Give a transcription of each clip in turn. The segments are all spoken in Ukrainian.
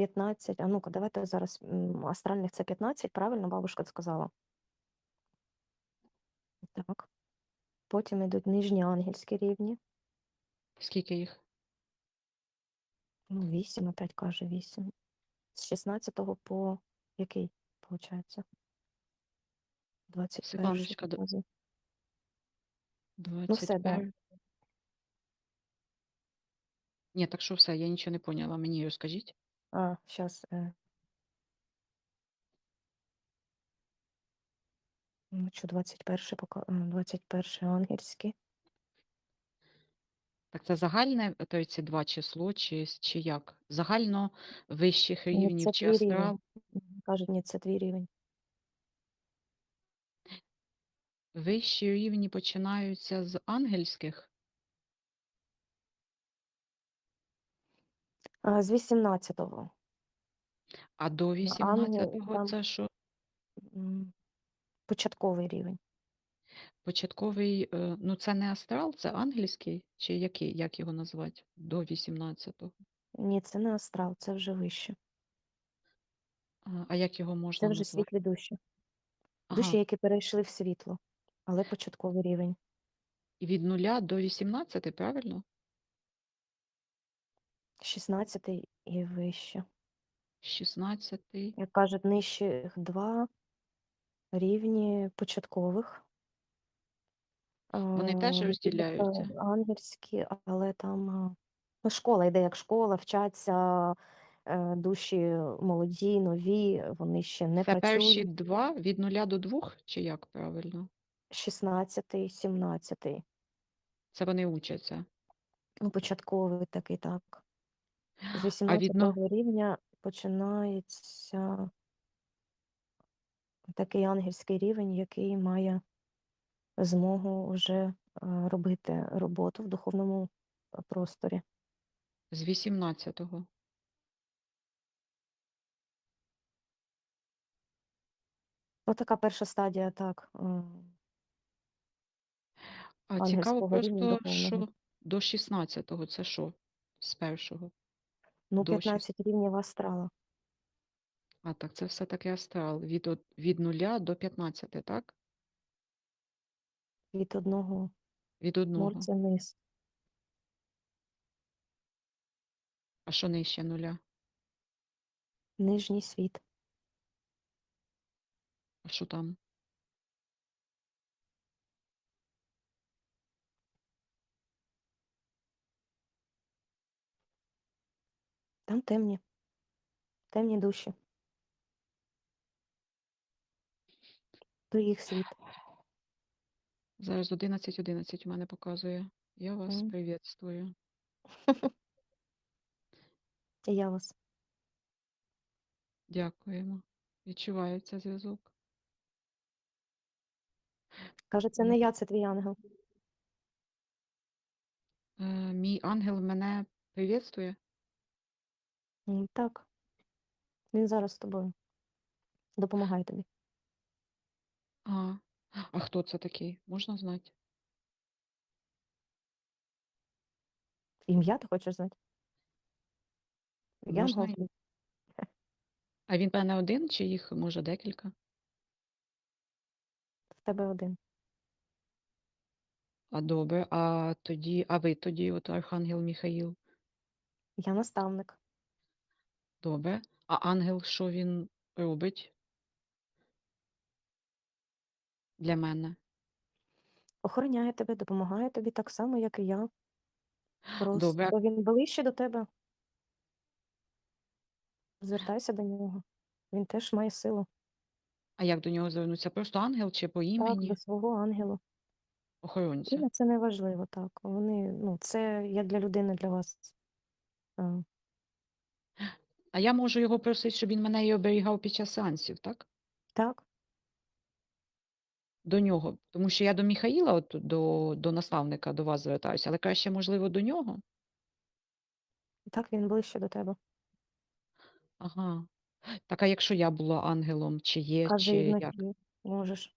15. А ну-ка, давайте зараз астральних це 15, правильно бабушка сказала? Так. Потім йдуть нижні ангельські рівні. Скільки їх? Ну, 8, опять каже 8. З 16 по який, виходить? 21 Секундочка. Ну, все, да. Ні, так що все, я нічого не поняла. Мені розкажіть. А, зараз. Е. Ну, що 21 пока... а, 21 ангельський. Так це загальне, то ці два число, чи, чи як? Загально вищих Ні, рівнів це чи астрал? Кажуть, ні, це твій рівень. Вищі рівні починаються з ангельських. А, з 18-го. А до ангел, 18-го там- це що? м, Початковий рівень. Початковий, е, ну це не астрал, це ангельський, чи який, як його назвати? До 18-го. Ні, це не астрал, це вже вище. А, а як його можна Це вже назвати? світлі душі. Ага. Душі, які перейшли в світло, але початковий рівень. І від нуля до 18, правильно? 16 і вище. 16. Як кажуть, нижчих два рівні початкових. Вони теж розділяються? тобто Ангельські, але там ну, школа йде як школа, вчаться е, душі молоді, нові, вони ще не Це перші два від нуля до двох, чи як правильно? 16, 17. Це вони учаться. Ну, початковий такий, так. З А 18 відно рівня починається такий ангельський рівень, який має змогу вже робити роботу в духовному просторі. з 18-го. Ну, така перша стадія, так. А цікаво Ангельського рівня просто, що до 16-го це що? З першого Ну, до 15 рівнів астрала. А, так це все-таки астрал. Від, од- від нуля до 15, так? Від одного Від одного. це низ. А що нижче нуля? Нижній світ. А що там? Там темні. Темні душі. То їх світ. Зараз 11.11 у мене показує. Я вас М. привітствую. Я вас. Дякуємо. Відчувається зв'язок. Каже, це не я, це твій ангел. Е, мій ангел мене привітствує. М, Так. Він зараз з тобою. Допомагає тобі. А, а хто це такий? Можна знати? Ім'я ти хочеш знати? Я Можна і- А він в мене один, чи їх може декілька? в тебе один. А добре, а тоді, а ви тоді, от Архангел Міхаїл. Я наставник. Добре. А ангел, що він робить для мене? Охороняє тебе, допомагає тобі так само, як і я. Добре. Він ближче до тебе. Звертайся до нього. Він теж має силу. А як до нього звернутися? Просто ангел чи по Так, імені? до свого ангела. Охоронця. Це не важливо, так. Вони, ну, це як для людини, для вас. А, я можу його просити, щоб він мене і оберігав під час сеансів, так? так, До нього. Тому що я до Міхаїла, от, до, до наставника, до вас звертаюся, але краще, можливо, до нього. так, він ближче до тебе. Ага. Так, а якщо я була ангелом, чи є, Каже, чи як? вночі можеш.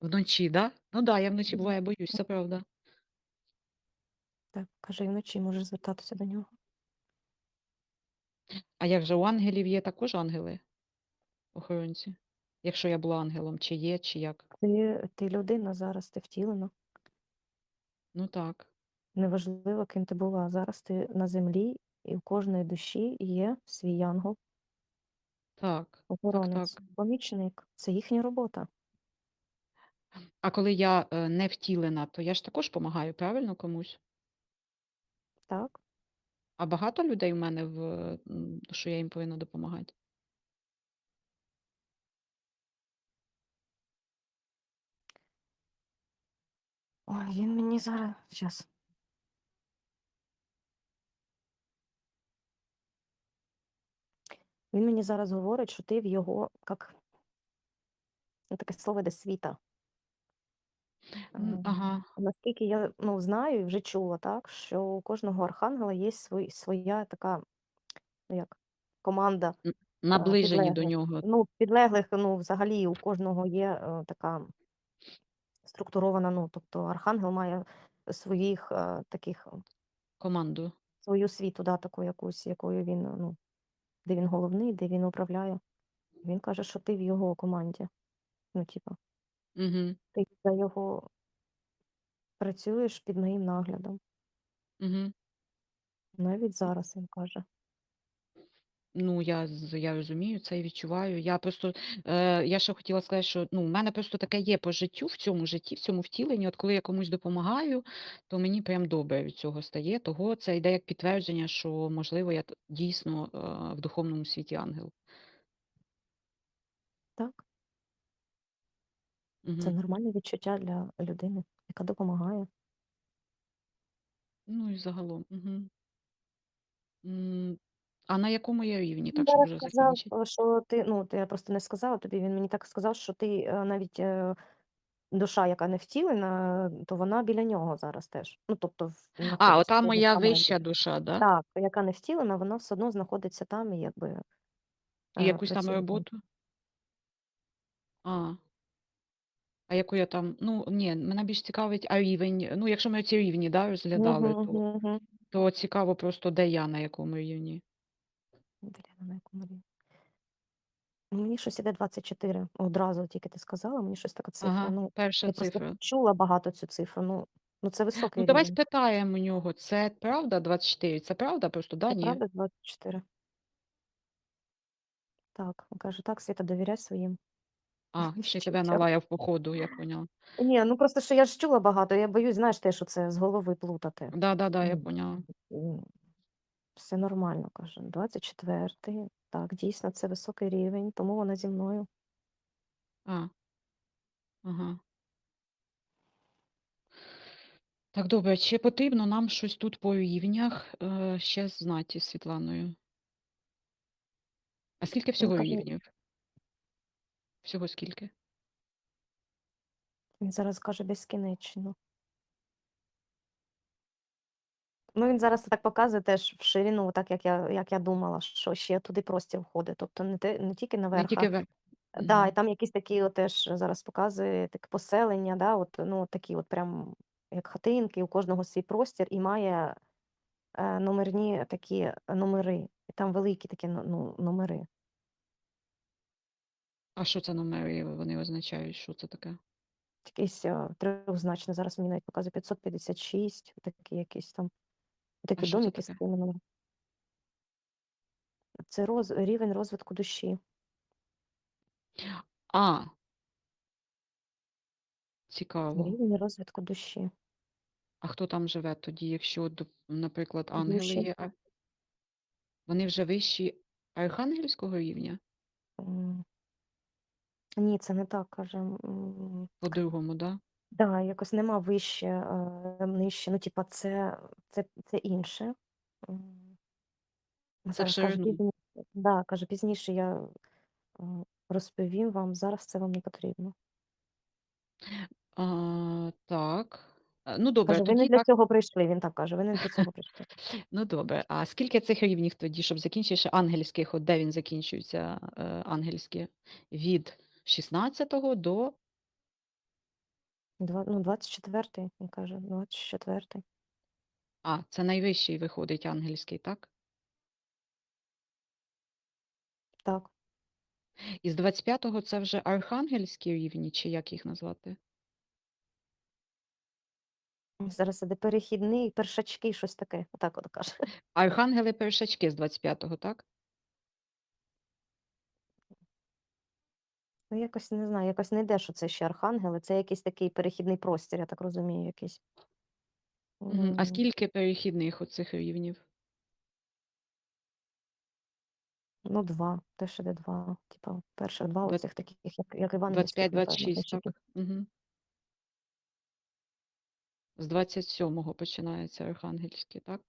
Вночі, да? Ну да, я вночі буває боюсь, це правда. Так, каже, і вночі можеш звертатися до нього. А як же у ангелів є також ангели-охоронці? Якщо я була ангелом, чи є, чи як? Ти ти людина зараз, ти втілена. Ну так. Неважливо, ким ти була. Зараз ти на землі, і в кожної душі є свій янгол, Так, так, охоронець, так. помічник. Це їхня робота. А коли я, е, не втілена, то я ж також помагаю, правильно, комусь? Так? А багато людей в мене в що я їм повинна допомагати? Ой, він мені зараз щас. Він мені зараз говорить, що ти в його, як таке слово йде світа. М, ага. наскільки я, ну, знаю і вже чула, так, що у кожного архангела є свої своя така, ну, як команда, Н а, наближені до підлеглих. нього Ну, підлеглих, ну, взагалі у кожного є, е, така структурована, ну, тобто архангел має своїх, е, таких, команду. свою світу, да, таку якусь, якою він, ну, де він головний, де він управляє. Він каже, що ти в його команді. Ну, типа Мгм. ти за його працюєш під моїм наглядом. Мгм. Навіть зараз він каже. Ну, я з я розумію це і відчуваю. Я просто, е, я ще хотіла сказати, що, ну, в мене просто таке є по життю, в цьому житті, в цьому втіленні. От коли я комусь допомагаю, то мені прям добре від цього стає. Того це йде як підтвердження, що, можливо, я т дійсно, е, в духовному світі ангел. Так. Це Мгм. нормальне відчуття для людини, яка допомагає. Ну і загалом. Мгм. М, а на якому я рівні, Він так, щоб зараз вже сказав, закінчити? е, що ти, ну, то я просто не сказала тобі, він мені так сказав, що ти, е, навіть, е, душа, яка не втілена, то вона біля нього зараз теж. Ну, тобто в А, знаходиться ота в його моя команді. вища душа, да? Так, яка не втілена, вона все одно знаходиться там і якби, І е, якусь там працює там. роботу? А. А яку я там ну, ні, мене більш цікавить, а рівень, ну, якщо ми ці рівні, да, Мгм, розглядали, то мгм, мгм. то цікаво просто, де я, на якому рівні. Блін, на якому рівні? Ну, мені щось іде 24. Одразу тільки ти сказала, мені щось така цифра. Ага, Ну, перша я просто цифра. чула багато цю цифру. Ну, ну це Ну, високий давай рівень. спитаємо у нього, це правда 24? Це правда просто, да, Це ні? правда 24? Так, він каже: "Так, Світа, довіряй своїм А, ще тебе відчуттям". налаяв по ходу, я поняла. Ні, ну просто що я ж чула багато, я боюсь, знаєш, теж оце з голови плутати. Да-да-да, я М, поняла. м, все нормально, каже. 24-й. так, дійсно, це високий рівень, тому вона зі мною. А. Ага. Так, добре, чи потрібно нам щось тут по рівнях, е, ще знати із Світланою? А скільки всього каже рівнів? Всього скільки? він зараз каже безкінечно. Ну, він зараз так показує теж в ширину, так як я як я думала, що ще туди простір входить. Тобто не те не тільки наверх, а тільки ве да, і там якісь такі от теж зараз показує таке поселення, да, от, ну, такі от прям як хатинки, у кожного свій простір і має, е, номерні такі номери. І там великі такі ну ну номери. А що це номери вони означають? Що це таке? Якийсь, е, трьохзначний, зараз мені навіть показує 556, такі якісь там, такі що це домики з таке? номерами. Це роз рівень розвитку душі. А. Цікаво. Рівень розвитку душі. А хто там живе тоді, якщо, наприклад, ангели Душі. є, а вони вже вищі архангельського рівня? М. Ні, це не так, каже, м. По-другому, да? Да, якось нема вище, е, нижче, ну, типа, це це це інше. М. Це Зараз каже, пізніше да, каже, пізніше я, е, розповім вам, зараз це вам не потрібно. А, так. Е, ну добре, Каже: "Ви не тоді для так цього прийшли". Він так каже: "Ви не для цього прийшли". Ну добре, а скільки цих рівнів тоді, щоб закінчити ще ангельських, от де він закінчується, е, ангельські? Від 16 до Два ну, 24, він каже, 24. А, це найвищий виходить ангельський, так? Так. І з 25-го це вже архангельські рівні, чи як їх назвати? Зараз іде перехідний, першачки, щось таке, отак от каже. Архангели-першачки з 25-го, так? Ну, якось не знаю, якось не йде, що це ще архангели, це якийсь такий перехідний простір, я так розумію, якийсь. Мгм. А М. скільки перехідних оцих рівнів? Ну, 2, теж іде 2. Типа перших 2 Двад оцих таких, як як євангельських, напевно, 25-26, першачків. так? Мгм. З 27-го починається архангельські, так?